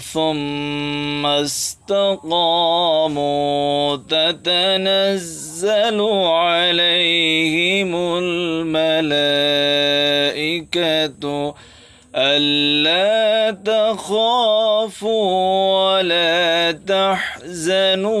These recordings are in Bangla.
ثم استقاموا تتنزل عليهم الملائكة ألا تخافوا ولا تحزنوا.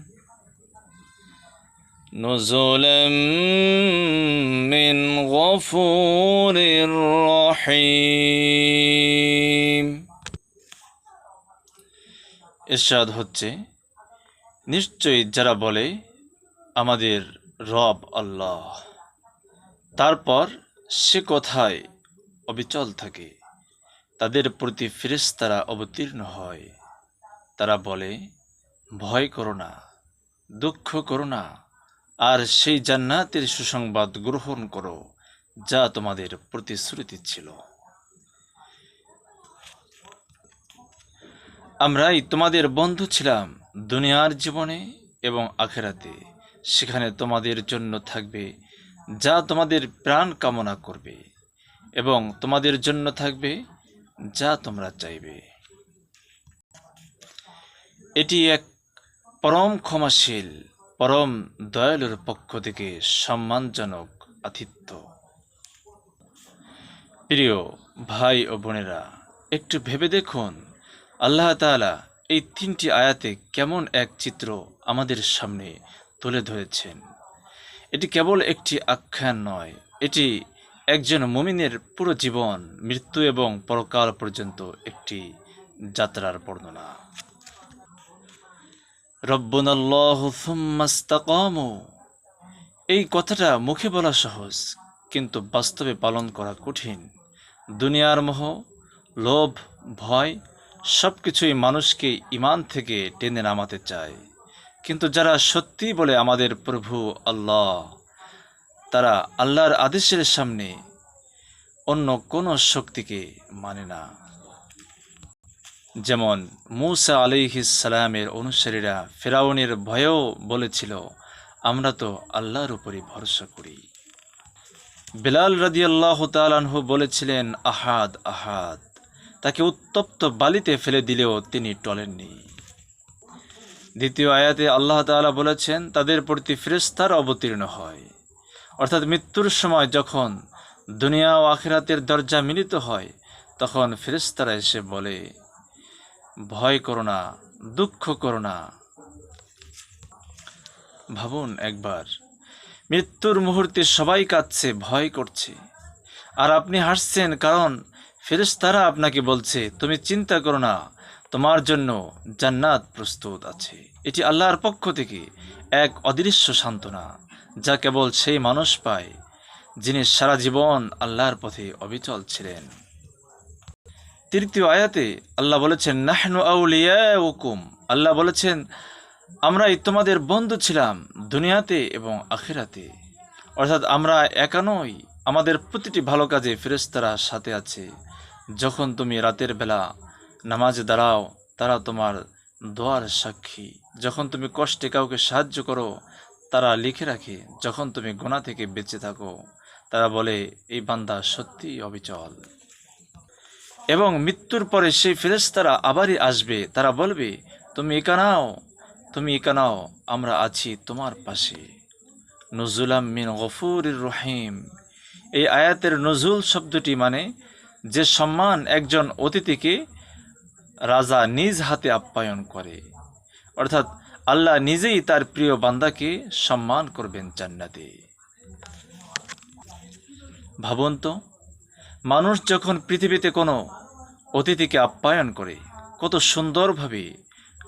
نزلا من غفور رحيم ইরশাদ হচ্ছে নিশ্চয়ই যারা বলে আমাদের রব আল্লাহ তারপর সে কথায় অবিচল থাকে তাদের প্রতি ফেরেশতারা অবতীর্ণ হয় তারা বলে ভয় করো না দুঃখ করো না আর সেই জান্নাতের সুসংবাদ গ্রহণ করো, যা তোমাদের প্রতিশ্রুতি ছিল। আমরাই তোমাদের বন্ধু ছিলাম দুনিয়ার জীবনে এবং আখেরাতে। সেখানে তোমাদের জন্য থাকবে, যা তোমাদের প্রাণ কামনা করবে, এবং তোমাদের জন্য থাকবে, যা তোমরা চাইবে। এটি এক পরম ক্ষমাশীল পরম দয়ালুর পক্ষ থেকে সম্মানজনক আতিথ্য। প্রিয় ভাই ও বোনেরা, একটু ভেবে দেখুন, আল্লাহ তাআলা এই তিনটি আয়াতে কেমন এক চিত্র আমাদের সামনে তুলে ধরেছেন। এটি কেবল একটি আখ্যান নয়, এটি একজন মমিনের পুরো জীবন, মৃত্যু এবং পরকাল পর্যন্ত একটি যাত্রার বর্ণনা। রব্বনাল্লাহ সুম্মাস্তাকামু এই কথাটা মুখে বলা সহজ, কিন্তু বাস্তবে পালন করা কঠিন। দুনিয়ার মোহ, লোভ, ভয় সব কিছুই মানুষকে ইমান থেকে টেনে নামাতে চায়। কিন্তু যারা সত্যি বলে আমাদের প্রভু আল্লাহ, তারা আল্লাহর আদেশের সামনে অন্য কোনো শক্তিকে মানে না। যেমন মূসা সালামের অনুসারীরা ফেরাউনের ভয়েও বলেছিল, আমরা তো আল্লাহর উপরই ভরসা করি। বেলাল রাদিয়াল্লাহ তালানহু বলেছিলেন, আহাদ আহাদ। তাকে উত্তপ্ত বালিতে ফেলে দিলেও তিনি টলেননি। দ্বিতীয় আয়াতে আল্লাহ তাআলা বলেছেন, তাদের প্রতি ফেরেস্তার অবতীর্ণ হয়। অর্থাৎ মৃত্যুর সময় যখন দুনিয়া ও আখেরাতের দরজা মিলিত হয়, তখন ফেরেস্তারা এসে বলে ভয় করো না, দুঃখ করো না। ভাবুন একবার, মৃত্যুর মুহূর্তে সবাই কাঁদছে, ভয় করছে। আর আপনি হাসছেন কারণ ফেরেশতারা আপনাকে বলছে, তুমি চিন্তা করো না, তোমার জন্য জান্নাত প্রস্তুত আছে। এটি আল্লাহর পক্ষ থেকে এক অদৃশ্য সান্ত্বনা, যা কেবল সেই মানুষ পায় যিনি সারা জীবন আল্লাহর পথে অবিচল ছিলেন। তৃতীয় আয়াতে আল্লাহ বলেছেন, নাহনু আউলিয়া হুকুম আল্লাহ বলেছেন, আমরাই তোমাদের বন্ধু ছিলাম দুনিয়াতে এবং আখেরাতে। অর্থাৎ আমরা একা নই, আমাদের প্রতিটি ভালো কাজে ফেরেশতারা সাথে আছে। যখন তুমি রাতের বেলা নামাজে দাঁড়াও, তারা তোমার দোয়ার সাক্ষী। যখন তুমি কষ্টে কাউকে সাহায্য করো, তারা লিখে রাখে। যখন তুমি গোনা থেকে বেঁচে থাকো, তারা বলে, এই বান্দা সত্যিই অবিচল। এবং মৃত্যুর পরে সেই ফেরেশতারা আবারই আসবে। তারা বলবে, তুমি একানাও তুমি একানাও আমরা আছি তোমার পাশে। নজুলাম মিন গফুর রহিম। এই আয়াতের নজুল শব্দটি মানে যে সম্মান একজন অতিথিকে রাজা নিজ হাতে আপ্যায়ন করে। অর্থাৎ আল্লাহ নিজেই তার প্রিয় বান্দাকে সম্মান করবেন জান্নাতে। ভাবুন তো, মানুষ যখন পৃথিবীতে কোনো অতিথিকে আপ্যায়ন করে, কত সুন্দরভাবে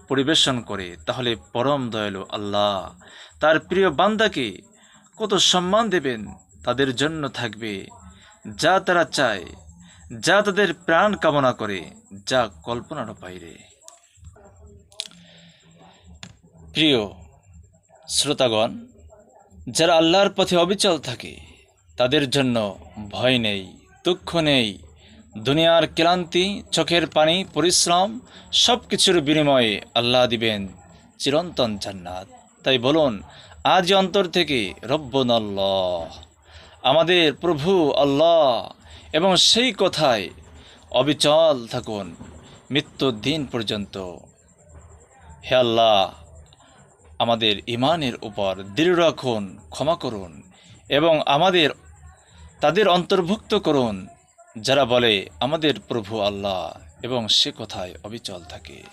পরিবেশন করে, তাহলে পরম দয়ালু আল্লাহ। তার প্রিয় বান্দাকে কত সম্মান দেবেন, তাদের জন্য থাকবে যা তারা চায়, যা তাদের প্রাণ কামনা করে, যা কল্পনার বাইরে। প্রিয় শ্রোতাগণ, যারা আল্লাহর পথে অবিচল থাকে, তাদের জন্য ভয় নেই, দুঃখ নেই দুনিয়ার ক্লান্তি, চোখের পানি, পরিশ্রম সব কিছুর বিনিময়ে আল্লাহ দিবেন চিরন্তন জান্নাত। তাই বলুন, আজ অন্তর থেকে রব্বনাল্লাহ, আমাদের প্রভু আল্লাহ এবং সেই কথায় অবিচল থাকুন মৃত্যুর দিন পর্যন্ত। হে আল্লাহ, আমাদের ইমানের উপর দৃঢ় রাখুন, ক্ষমা করুন এবং আমাদের, তাদের অন্তর্ভুক্ত করুন যারা বলে আমাদের প্রভু আল্লাহ এবং সে কথায় অবিচল থাকে।